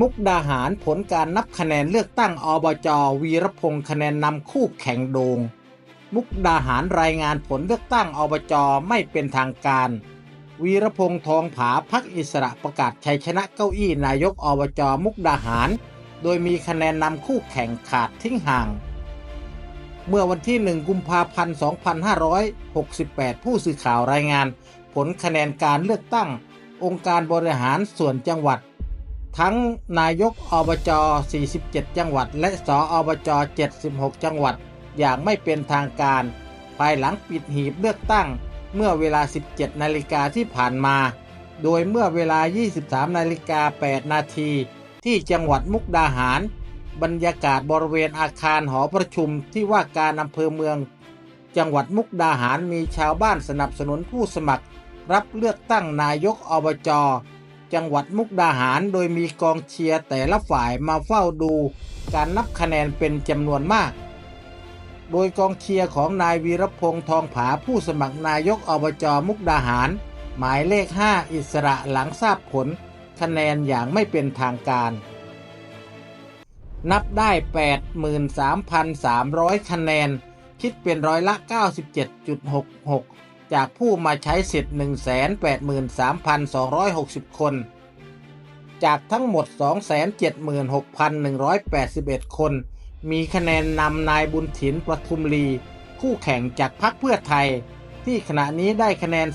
มุกดาหารผลการนับคะแนนเลือกตั้งอบจวีรพงษ์คะแนนนำคู่แข่งโดง มุกดาหารรายงานผลเลือกตั้งอบจไม่เป็นทางการ วีรพงษ์ทองผาพักอิสระประกาศชัยชนะเก้าอี้นายกอบจมุกดาหาร โดยมีคะแนนนำคู่แข่งขาดทิ้งห่าง เมื่อวันที่ 1 กุมภาพันธ์ 2568 ผู้สื่อข่าวรายงาน ผลคะแนนการเลือกตั้ง องค์การบริหารส่วนจังหวัด ทั้งนายกอบจ 47 จังหวัด และสออบจ 76 จังหวัด อย่างไม่เป็นทางการ ภายหลังปิดหีบเลือกตั้งเมื่อเวลา 17 นาฬิกาที่ผ่านมา โดยเมื่อเวลา 23 นาฬิกา 8 นาที ที่จังหวัดมุกดาหาร บรรยากาศบริเวณอาคารหอประชุมที่ว่าการอำเภอเมือง จังหวัดมุกดาหารมีชาวบ้านสนับสนุนผู้สมัคร รับเลือกตั้งนายกอบจ จังหวัดมุกดาหาร โดยมีกองเชียร์แต่ละฝ่ายมาเฝ้าดู การนับคะแนนเป็นจำนวนมาก โดยกองเชียร์ของนายวีรพงษ์ทองผาผู้สมัครนายกอบจมุกดาหาร หมายเลข 5 อิสระหลังทราบผล คะแนนอย่างไม่เป็นทางการ นับได้ 83,300 คะแนน คิดเป็นร้อยละ 97.66 จากผู้มาใช้สิทธิ์ 183,260 คน จากทั้งหมด 276,181 คน มีคะแนนนำนายบุญถินประทุมลี คู่แข่งจากพรรคเพื่อไทย ที่ขณะนี้ได้คะแนน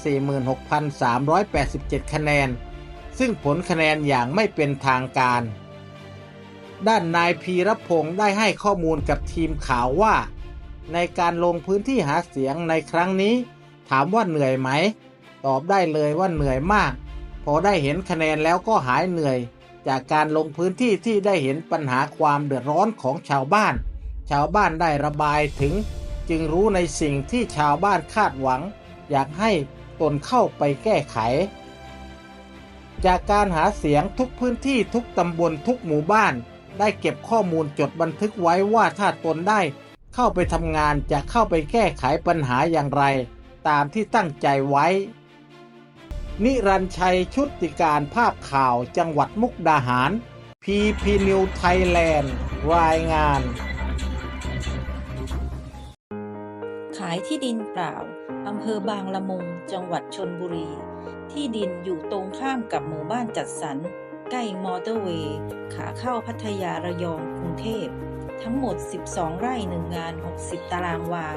46,387 คะแนน ซึ่งผลคะแนนอย่างไม่เป็นทางการ ด้านนายพีรพงศ์ได้ให้ข้อมูลกับทีมข่าวว่า ในการลงพื้นที่หาเสียงในครั้งนี้ ถามว่าเหนื่อยไหม ตอบได้เลยว่าเหนื่อยมาก พอได้เห็นคะแนนแล้วก็หายเหนื่อย จากการลงพื้นที่ที่ได้เห็นปัญหาความเดือดร้อนของชาวบ้าน ชาวบ้านได้ระบายถึง จึงรู้ในสิ่งที่ชาวบ้านคาดหวัง อยากให้ตนเข้าไปแก้ไข จากการหาเสียงทุกพื้นที่ทุกตำบลทุกหมู่บ้าน ได้เก็บข้อมูลจดบันทึกไว้ว่าถ้าตนได้ เข้าไปทำงานจะเข้าไปแก้ไขปัญหาอย่างไร ตามที่ตั้งใจไว้ นิรันชัยชุติการภาพข่าวจังหวัดมุกดาหารพีพีนิวไทยแลนด์รายงาน ขายที่ดินเปล่าอำเภอบางละมุง จังหวัดชนบุรี ที่ดินอยู่ตรงข้ามกับหมู่บ้านจัดสรร ใกล้มอเตอร์เวย์ ขาเข้าพัทยาระยองกรุงเทพ ทั้งหมด 12 ไร่หนึ่งงาน 60 ตารางวา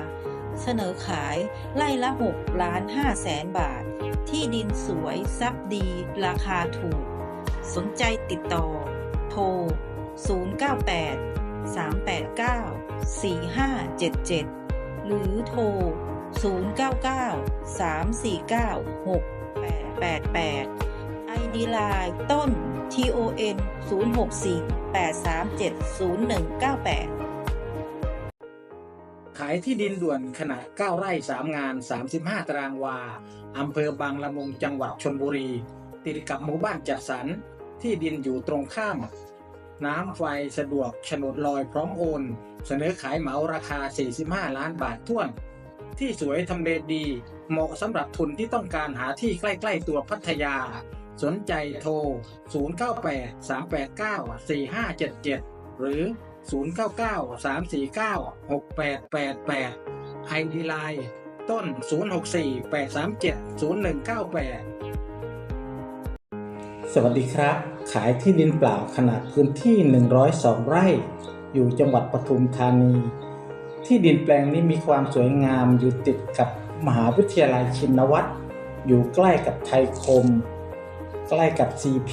เสนอขายไร่ละ6ล้าน5แสนบาท ที่ดินสวยซับดี ราคาถูก สนใจติดต่อ โทร 098 389 4577 หรือโทร 099 349 6888 ID Line ต้น TON 064 837 0198 ขายที่ดินด่วนขนาด 9 ไร่ 3 งาน 35 ตารางวา อำเภอบางละมุงจังหวัดชนบุรี ติดกับหมู่บ้านจัดสรร ที่ดินอยู่ตรงข้าม น้ำไฟสะดวกโฉนดลอยพร้อมโอน เสนอขายเหมาราคา 45 ล้านบาทท้วน ที่สวยทำเลดี เหมาะสำหรับทุนที่ต้องการหาที่ใกล้ ๆ ตัวพัทยา สนใจโทร 098 389 4577 หรือ 099 349 6888 ID Line ต้น 064 837 0198 สวัสดีครับ ขายที่ดินเปล่าขนาดพื้นที่ 102 ไร่ อยู่จังหวัดปทุมธานี ที่ดินแปลงนี้มีความสวยงามอยู่ติดกับมหาวิทยาลัยชินวัตรอยู่ใกล้กับไทยคม ใกล้กับ CP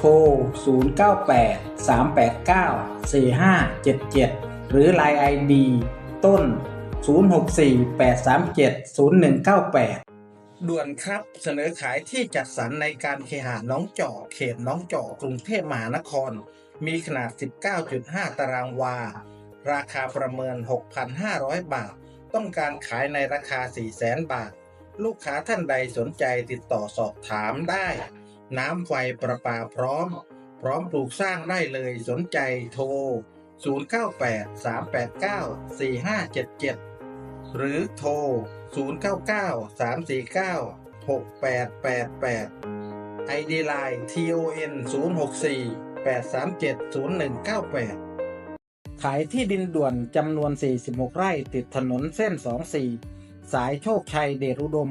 โทร 098 389 4577 หรือ Line ID ต้น 064 837 0198 ด่วนครับเสนอขายที่จัดสรรในการเคหะน้องจอกเขตน้องจอกกรุงเทพมหานคร มีขนาด 19.5 ตารางวา ราคาประเมิน 6,500 บาท ต้องการขายในราคา 400,000 บาท ลูกค้าท่านใดสนใจติดต่อสอบถามได้ น้ำไฟประปาพร้อม พร้อมปลูกสร้างได้เลยสนใจโทร 098-389-4577 หรือโทร 099-349-6888 ID Line TON 064 837 0198ขายที่ดินด่วนจำนวน 46 ไร่ติดถนนเส้น 24 สายโชคชัยเดชอุดม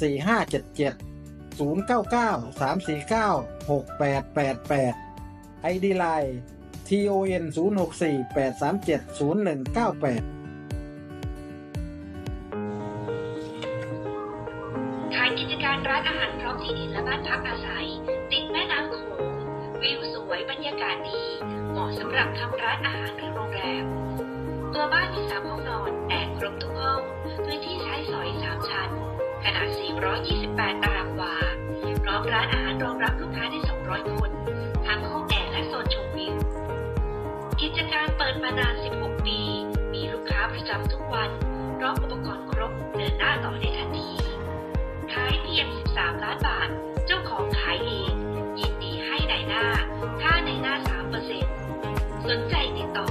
4577 099 349 6888 ID Line TON 064 837 0198ขายกิจการร้านอาหารพร้อมที่ดินและบ้านพักอาศัย ติดแม่น้ำโขงวิวสวยบรรยากาศดี เหมาะสำหรับทำร้านอาหารหรือโรงแรม ตัวบ้านมีสามห้องนอนแอร์ครบทุกห้อง พื้นที่ใช้สอยสามชั้น ขนาด 428 ตารางวา พร้อมร้านอาหารรองรับลูกค้าได้ 200 คน ทั้งห้องแอร์และโซนชมวิว กิจการเปิดมานาน 16 ปี มีลูกค้าประจำทุกวันพร้อมอุปกรณ์ครบเดินหน้าต่อได้ทันที ขายเพียง 13 ล้านบาท เจ้าของขายเอง ยินดีให้ในหน้า ค่าในหน้า 3%สนใจติดต่อ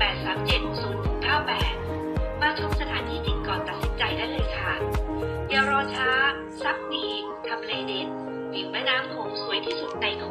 08370698 มาชมสถานที่จริงก่อนตัดสินใจได้เลยค่ะ อย่ารอช้าซักนีทำเลเด็ดวิวแม่น้ำโขงสวยที่สุดในโข